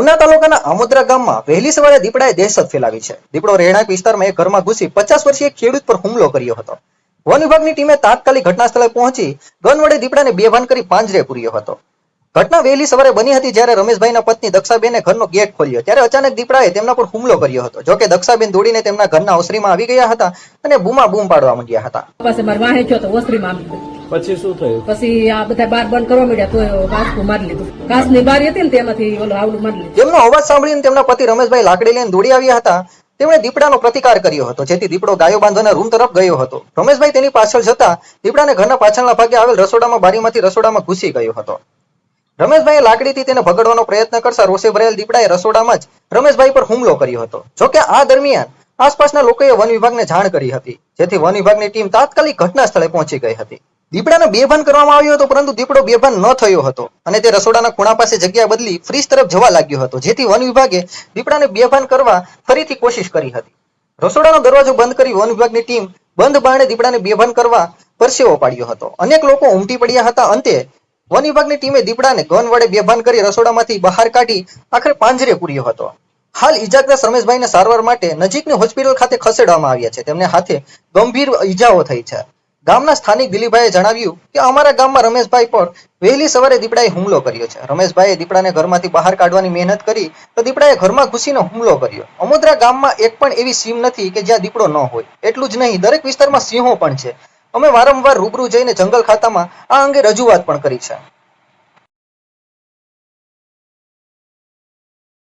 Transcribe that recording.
ઉના તાલુકાના આમોદરા ગામમાં વહેલી સવારે દીપડાએ દહેશત ફેલાવી છે. દીપડો રહેણાંક વિસ્તારમાં એક ઘરમાં ઘૂસી પચાસ વર્ષીય ખેડૂત પર હુમલો કર્યો હતો. વન વિભાગની ટીમે તાત્કાલિક ઘટના સ્થળે પહોંચી ગન વડે દીપડાને બેભાન કરી પાંજરે પૂર્યો હતો. ઘટના વહેલી સવારે બની હતી જ્યારે રમેશભાઈના પત્ની દક્ષાબેને ઘરનો ગેટ ખોલ્યો, ત્યારે અચાનક દીપડાએ તેમના પર હુમલો કર્યો હતો. જોકે દક્ષાબેન દોડીને તેમના ઘરના ઓસરીમાં આવી ગયા હતા અને બૂમા બૂમ પાડવા માંડ્યા હતા. પછી શું થયું? પછી આ બધા બાર બંધ કરવા મળ્યા તો કાસકું મારી લીધું. કાચની બારી હતી ને તેમાંથી ઓલો આવડું મારી લીધું. તેમનો અવાજ સાંભળીને તેમના પતિ રમેશભાઈ લાકડી લઈને દોડી આવ્યા હતા તેમણે દીપડાનો પ્રતિકાર કર્યો હતો જેથી દીપડો ગાયો બાંધવાના રૂમ તરફ ગયો હતો. રમેશભાઈ તેની પાછળ જતા દીપડાને ઘરના પાછળના ભાગે આવેલ રસોડામાં બારીમાંથી રસોડામાં ઘૂસી ગયો હતો. રમેશભાઈએ લાકડીથી તેને ભગડવાનો પ્રયત્ન કરતા રોષે ભરેલ દીપડાએ રસોડામાં જ રમેશભાઈ પર હુમલો કર્યો હતો. જોકે આ દરમિયાન આસપાસના લોકોએ વન વિભાગને જાણ કરી હતી જેથી વન વિભાગની ટીમ તાત્કાલિક ઘટના સ્થળે પહોંચી ગઈ હતી. દીપડાને બેભાન કરવામાં આવ્યો હતો, પરંતુ દીપડો બેભાન ન થયો હતો. અને તે રસોડાના ખૂણા પાસે જગ્યા બદલી ફ્રીજ તરફ જવા લાગ્યો હતો, જેથી વન વિભાગે દીપડાને બેભાન કરવા ફરીથી કોશિશ કરી હતી. રસોડાનો દરવાજો બંધ કરી વન વિભાગની ટીમ બંધ બારણે દીપડાને બેભાન કરવા પરસેવો પાડ્યો હતો. અનેક લોકો ઉમટી પડ્યા હતા. અંતે વન વિભાગની ટીમે દીપડાને ગન વડે બેભાન કરી રસોડામાંથી બહાર કાઢી આખરે પાંજરે પૂર્યો હતો. હાલ ઈજાગ્રસ્ત રમેશભાઈને સારવાર માટે નજીકની હોસ્પિટલ ખાતે ખસેડવામાં આવ્યા છે. તેમને હાથે ગંભીર ઈજાઓ થઈ છે. ગામના સ્થાનિક દિલીપભાઈએ જણાવ્યું કે અમારા ગામમાં રમેશભાઈ પર વહેલી સવારે દીપડાએ હુમલો કર્યો છે. રમેશભાઈએ દીપડાને ઘરમાંથી બહાર કાઢવાની મહેનત કરી તો દીપડાએ ઘરમાં ઘૂસીને હુમલો કર્યો. અમોદરા ગામમાં એક પણ એવી સીમ નથી કે જ્યાં દીપડો ન હોય. એટલું જ નહીં, દરેક વિસ્તારમાં સિંહો પણ છે. અમે વારંવાર રૂબરૂ જઈને જંગલ ખાતામાં આ અંગે રજૂઆત પણ કરી છે.